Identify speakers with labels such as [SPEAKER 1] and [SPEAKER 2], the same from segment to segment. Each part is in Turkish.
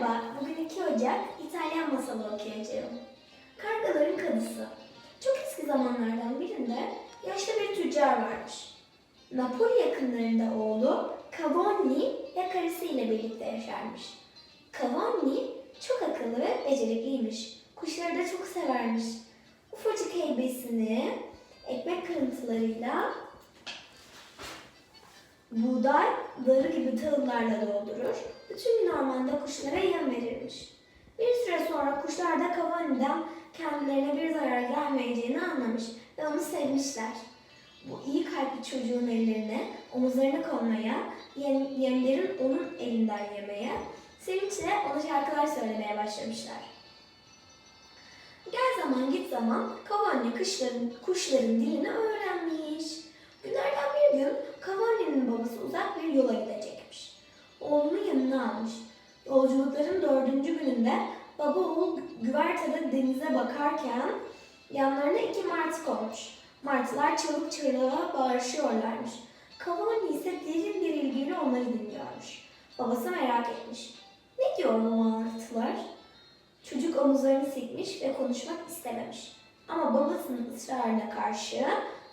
[SPEAKER 1] Merhaba, bugün 2 Ocak İtalyan masalı okuyacağım. Kargaların Kadısı. Çok eski zamanlardan birinde yaşlı bir tüccar varmış. Napoli yakınlarında oğlu Cavonni ve karısıyla birlikte yaşarmış. Cavonni çok akıllı ve becerikliymiş. Kuşları da çok severmiş. Ufacık heybesini ekmek kırıntılarıyla buğday, darı gibi tahıllarla doldurur. Bütün gün ormanda kuşlara yem verirmiş. Bir süre sonra kuşlar da Cavani'den kendilerine bir zarar gelmeyeceğini anlamış ve onu sevmişler. Bu iyi kalpli çocuğun ellerine omuzlarını konmaya, yem, yemlerin onun elinden yemeye, sevinçle ona şarkılar söylemeye başlamışlar. Gel zaman git zaman Cavani kuşların, kuşların dilini öğrenmiş. Günlerden bir gün Cavani'nin babası uzak bir yola gidecekmiş. Oğlunu yanına almış. Yolculukların dördüncü gününde baba oğul güvertede denize bakarken yanlarına iki martı konmuş. Martılar çığlık çığlığa bağırışıyorlarmış. Cavani ise derin bir ilgiyle onları dinliyormuş. Babası merak etmiş. Ne diyor bu martılar? Çocuk omuzlarını silkmiş ve konuşmak istememiş. Ama babasının ısrarına karşı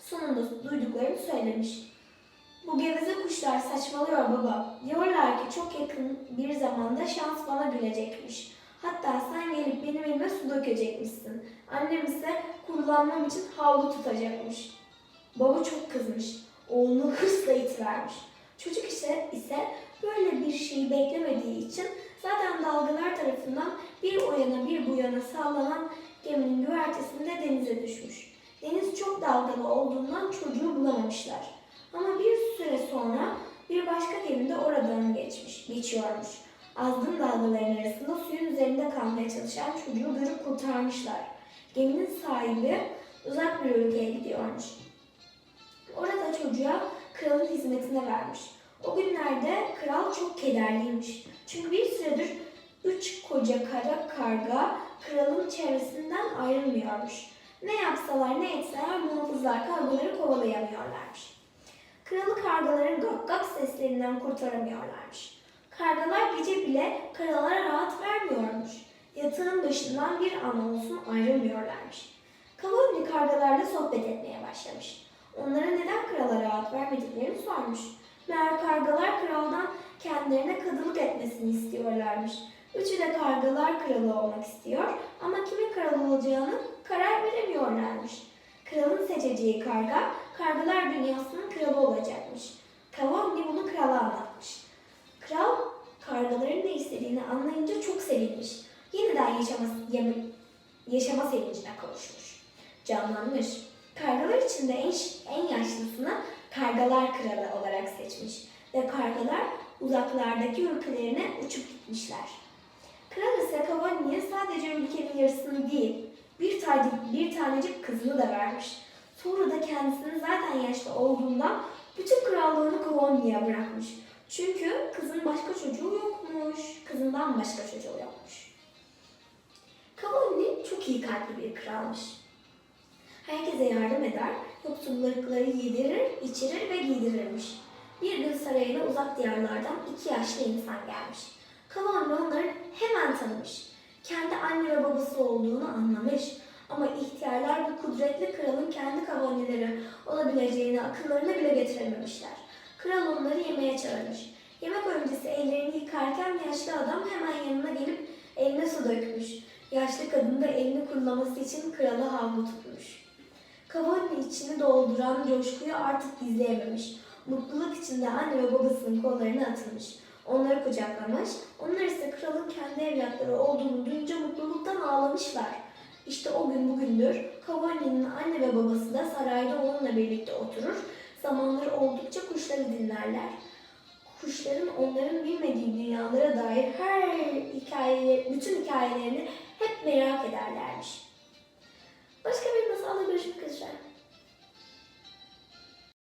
[SPEAKER 1] sonunda duyduklarını söylemiş. Bu geveze kuşlar saçmalıyor baba. Diyorlar ki çok yakın bir zamanda şans bana gülecekmiş. Hatta sen gelip benim elime su dökecekmişsin. Annem ise kullanmam için havlu tutacakmış. Baba çok kızmış. Oğlunu hırsla itivermiş. Çocuk ise, ise böyle bir şeyi beklemediği için zaten dalgalar tarafından bir o yana bir bu yana sallanan geminin güvertesinde denize düşmüş. Deniz çok dalgalı olduğundan çocuğu bulamamışlar. Ama bir süre sonra bir başka gemi de oradan geçmiş, geçiyormuş. Azgın dalgaların arasında suyun üzerinde kalmaya çalışan çocuğu görüp kurtarmışlar. Geminin sahibi uzak bir ülkeye gidiyormuş. Orada çocuğa kralın hizmetine vermiş. O günlerde kral çok kederliymiş. Çünkü bir süredir üç koca kara karga kralın çevresinden ayrılmıyormuş. Ne yapsalar ne etseler muhafızlar kargaları kovalayamıyorlarmış. Kralı kargaların gak gak seslerinden kurtaramıyorlarmış. Kargalar gece bile kralara rahat vermiyormuş. Yatağın başından bir an olsun ayrılmıyorlarmış. Kavani kargalarla sohbet etmeye başlamış. Onlara neden krala rahat vermediklerini sormuş. Meğer kargalar kraldan kendilerine kadılık etmesini istiyorlarmış. Üçü de kargalar kralı olmak istiyor ama kimin kral olacağını karar veremiyorlarmış. Kralın seçeceği karga, kargalar dünyasının kralı olacakmış. Kavani bunu krala anlatmış. Kral, kargaların ne istediğini anlayınca çok sevinmiş. Yeniden yaşama, yaşama sevincine kavuşmuş. Canlanmış. Kargalar içinde en, en yaşlısını kargalar kralı olarak seçmiş. Ve kargalar uzaklardaki ülkelerine uçup gitmişler. Kral ise Cavani'ye sadece ülkenin yarısını değil, bir, tane, bir tanecik kızını da vermiş. Sonra da kendisinin zaten yaşlı olduğundan bütün krallığını Cavani'ye bırakmış. Çünkü kızın başka çocuğu yokmuş. Kızından başka çocuğu yokmuş. Cavani çok iyi kalpli bir kralmış. Herkese yardım eder, yoksulları yedirir, içirir ve giydirirmiş. Bir gün sarayına uzak diyarlardan iki yaşlı insan gelmiş. Cavani onları hemen tanımış. Kendi anne ve babası olduğunu anlamış. Ama ihtiyarlar bu kudretli kralın kendi kavanileri olabileceğini akıllarına bile getirememişler. Kral onları yemeğe çağırmış. Yemek öncesi ellerini yıkarken yaşlı adam hemen yanına gelip eline su dökmüş. Yaşlı kadın da elini kurulaması için krala havlu tutmuş. Kavanın içini dolduran coşkuyu artık gizleyememiş. Mutluluk içinde anne ve babasının kollarına atılmış. Onları kucaklamış. Onlar ise kralın kendi evlatları olduğunu duyunca mutluluktan ağlamışlar. İşte o gün bugündür Cavani'nin anne ve babası da sarayda onunla birlikte oturur. Zamanları oldukça kuşları dinlerler. Kuşların onların bilmediği dünyalara dair her hikaye, bütün hikayelerini hep merak ederlermiş. Başka bir.